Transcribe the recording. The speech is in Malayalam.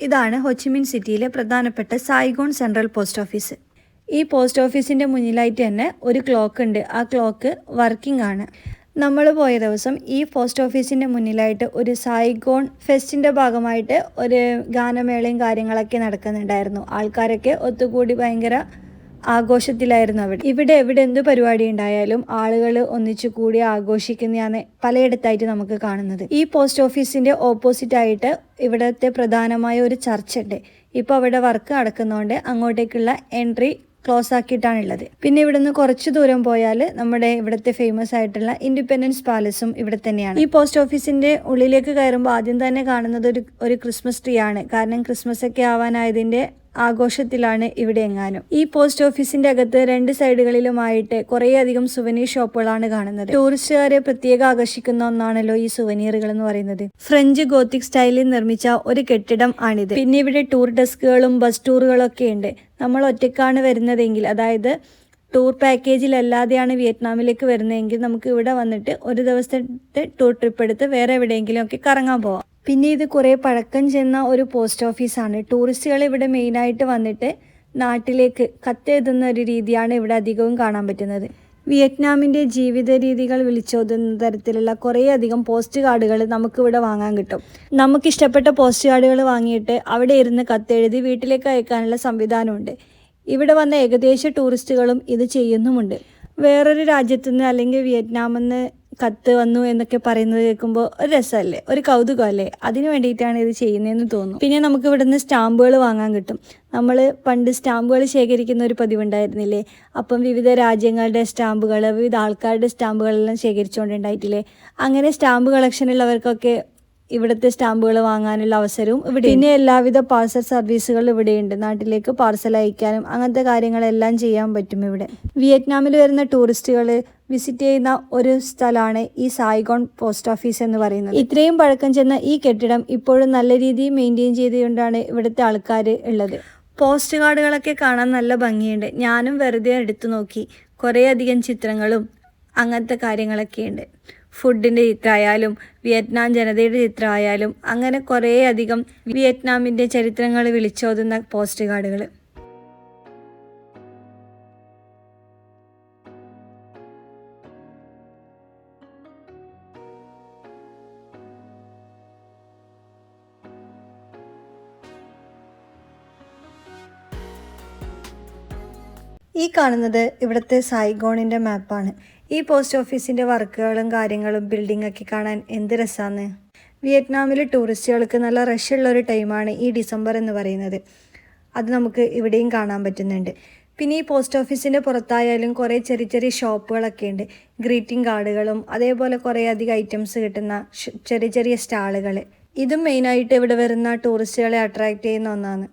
ഇതാണ് ഹൊച്ചിമിൻ സിറ്റിയിലെ പ്രധാനപ്പെട്ട സായിഗോൺ സെൻട്രൽ പോസ്റ്റ് ഓഫീസ്. ഈ പോസ്റ്റ് ഓഫീസിന്റെ മുന്നിലായിട്ട് തന്നെ ഒരു ക്ലോക്ക് ഉണ്ട്. ആ ക്ലോക്ക് വർക്കിംഗ് ആണ്. നമ്മൾ പോയ ദിവസം ഈ പോസ്റ്റ് ഓഫീസിന്റെ മുന്നിലായിട്ട് ഒരു സായിഗോൺ ഫെസ്റ്റിന്റെ ഭാഗമായിട്ട് ഒരു ഗാനമേളയും കാര്യങ്ങളൊക്കെ നടക്കുന്നുണ്ടായിരുന്നു. ആൾക്കാരൊക്കെ ഒത്തുകൂടി ഭയങ്കര ആഘോഷത്തിലായിരുന്നു അവിടെ. ഇവിടെ എവിടെ എന്ത് പരിപാടി ഉണ്ടായാലും ആളുകൾ ഒന്നിച്ചു കൂടി ആഘോഷിക്കുന്നതാണ് പലയിടത്തായിട്ട് നമുക്ക് കാണുന്നത്. ഈ പോസ്റ്റ് ഓഫീസിന്റെ ഓപ്പോസിറ്റ് ആയിട്ട് ഇവിടുത്തെ പ്രധാനമായ ഒരു ചർച്ച് ഉണ്ട് ഇപ്പോൾ അവിടെ വർക്ക് നടക്കുന്നതുകൊണ്ട് അങ്ങോട്ടേക്കുള്ള എൻട്രി ക്ലോസ് ആക്കിയിട്ടാണുള്ളത്. പിന്നെ ഇവിടുന്ന് കുറച്ച് ദൂരം പോയാൽ നമ്മുടെ ഇവിടുത്തെ ഫേമസ് ആയിട്ടുള്ള ഇൻഡിപെൻഡൻസ് പാലസും ഇവിടെ തന്നെയാണ്. ഈ പോസ്റ്റ് ഓഫീസിന്റെ ഉള്ളിലേക്ക് കയറുമ്പോൾ ആദ്യം തന്നെ കാണുന്നത് ഒരു ഒരു ക്രിസ്മസ് ട്രീ ആണ്. കാരണം ക്രിസ്മസ് ഒക്കെ ആവാനായതിന്റെ ആഘോഷത്തിലാണ് ഇവിടെ എങ്ങാനും ഈ പോസ്റ്റ് ഓഫീസിന്റെ അകത്ത് രണ്ട് സൈഡുകളിലുമായിട്ട് കുറേയധികം സുവനീർ ഷോപ്പുകളാണ് കാണുന്നത്. ടൂറിസ്റ്റുകാരെ പ്രത്യേകം ആകർഷിക്കുന്ന ഒന്നാണല്ലോ ഈ സുവനീറുകൾ എന്ന് പറയുന്നത്. ഫ്രഞ്ച് ഗോത്തിക് സ്റ്റൈലിൽ നിർമ്മിച്ച ഒരു കെട്ടിടം ആണിത്. പിന്നെ ഇവിടെ ടൂർ ഡെസ്കുകളും ബസ് ടൂറുകളൊക്കെ ഉണ്ട് നമ്മൾ ഒറ്റക്കാണ് വരുന്നതെങ്കിൽ അതായത് ടൂർ പാക്കേജിലല്ലാതെയാണ് വിയറ്റ്നാമിലേക്ക് വരുന്നതെങ്കിൽ നമുക്ക് ഇവിടെ വന്നിട്ട് ഒരു ദിവസത്തെ ടൂർ ട്രിപ്പ് എടുത്ത് വേറെ എവിടെയെങ്കിലും ഒക്കെ കറങ്ങാൻ പോവാം. പിന്നെ ഇത് കുറേ പഴക്കം ചെന്ന ഒരു പോസ്റ്റ് ഓഫീസാണ് ടൂറിസ്റ്റുകൾ ഇവിടെ മെയിനായിട്ട് വന്നിട്ട് നാട്ടിലേക്ക് കത്തെഴുതുന്ന ഒരു രീതിയാണ് ഇവിടെ അധികവും കാണാൻ പറ്റുന്നത്. വിയറ്റ്നാമിന്റെ ജീവിത രീതികൾ വിളിച്ചോതുന്ന തരത്തിലുള്ള കുറേയധികം പോസ്റ്റ് കാർഡുകൾ നമുക്കിവിടെ വാങ്ങാൻ കിട്ടും. നമുക്കിഷ്ടപ്പെട്ട പോസ്റ്റ് കാർഡുകൾ വാങ്ങിയിട്ട് അവിടെ ഇരുന്ന് കത്തെഴുതി വീട്ടിലേക്ക് അയക്കാനുള്ള സംവിധാനമുണ്ട്. ഇവിടെ വന്ന ഏകദേശ ടൂറിസ്റ്റുകളും ഇത് ചെയ്യുന്നുമുണ്ട്. വേറൊരു രാജ്യത്തു നിന്ന് അല്ലെങ്കിൽ വിയറ്റ്നാമിൽ നിന്ന് കത്ത് വന്നു എന്നൊക്കെ പറയുന്നത് കേൾക്കുമ്പോൾ ഒരു രസമല്ലേ? ഒരു കൗതുകമല്ലേ? അതിന് വേണ്ടിയിട്ടാണ് ഇത് ചെയ്യുന്നതെന്ന് തോന്നുന്നു. പിന്നെ നമുക്ക് ഇവിടുന്ന് സ്റ്റാമ്പുകൾ വാങ്ങാൻ കിട്ടും. നമ്മൾ പണ്ട് സ്റ്റാമ്പുകൾ ശേഖരിക്കുന്ന ഒരു പതിവുണ്ടായിരുന്നില്ലേ? അപ്പം വിവിധ രാജ്യങ്ങളുടെ സ്റ്റാമ്പുകൾ വിവിധ ആൾക്കാരുടെ സ്റ്റാമ്പുകളെല്ലാം ശേഖരിച്ചുകൊണ്ടുണ്ടായിട്ടില്ലേ? അങ്ങനെ സ്റ്റാമ്പ് കളക്ഷൻ ഉള്ളവർക്കൊക്കെ ഇവിടുത്തെ സ്റ്റാമ്പുകൾ വാങ്ങാനുള്ള അവസരവും ഇവിടെ പിന്നെ എല്ലാവിധ പാർസൽ സർവീസുകൾ ഇവിടെയുണ്ട്. നാട്ടിലേക്ക് പാർസൽ അയക്കാനും അങ്ങനത്തെ കാര്യങ്ങളെല്ലാം ചെയ്യാൻ പറ്റും ഇവിടെ. വിയറ്റ്നാമിൽ വരുന്ന ടൂറിസ്റ്റുകൾ വിസിറ്റ് ചെയ്യുന്ന ഒരു സ്ഥലമാണ് ഈ സായിഗോൺ പോസ്റ്റ് ഓഫീസ് എന്ന് പറയുന്നത്. ഇത്രയും പഴക്കം ചെന്ന ഈ കെട്ടിടം ഇപ്പോഴും നല്ല രീതിയിൽ മെയിന്റെയിൻ ചെയ്തുകൊണ്ടാണ് ഇവിടുത്തെ ആൾക്കാർ ഉള്ളത്. പോസ്റ്റ് കാർഡുകളൊക്കെ കാണാൻ നല്ല ഭംഗിയുണ്ട്. ഞാനും വെറുതെ എടുത്തു നോക്കി. കുറേയധികം ചിത്രങ്ങളും അങ്ങനത്തെ കാര്യങ്ങളൊക്കെ ഉണ്ട് ഫുഡിന്റെ ചിത്രമായാലും വിയറ്റ്നാം ജനതയുടെ ചിത്രമായാലും അങ്ങനെ കുറേ അധികം വിയറ്റ്നാമിന്റെ ചരിത്രങ്ങൾ വിളിച്ചോതുന്ന പോസ്റ്റ് കാർഡുകൾ ഈ കാണുന്നത് ഇവിടുത്തെ സൈഗോണിന്റെ മാപ്പാണ് ഈ പോസ്റ്റ് ഓഫീസിന്റെ വർക്കുകളും കാര്യങ്ങളും ബിൽഡിംഗ് ഒക്കെ കാണാൻ എന്ത് രസമാണ് വിയറ്റ്നാമിൽ ടൂറിസ്റ്റുകൾക്ക് നല്ല റഷുള്ള ഒരു ടൈമാണ് ഈ ഡിസംബർ എന്ന് പറയുന്നത്. അത് നമുക്ക് ഇവിടെയും കാണാൻ പറ്റുന്നുണ്ട്. പിന്നെ ഈ പോസ്റ്റ് ഓഫീസിന്റെ പുറത്തായാലും കുറേ ചെറിയ ചെറിയ ഷോപ്പുകളൊക്കെ ഉണ്ട്. ഗ്രീറ്റിംഗ് കാർഡുകളും അതേപോലെ കുറേ അധികം ഐറ്റംസ് കിട്ടുന്ന ചെറിയ ചെറിയ സ്റ്റാളുകൾ ഇതും മെയിനായിട്ട് ഇവിടെ വരുന്ന ടൂറിസ്റ്റുകളെ അട്രാക്റ്റ് ചെയ്യുന്ന ഒന്നാണ്.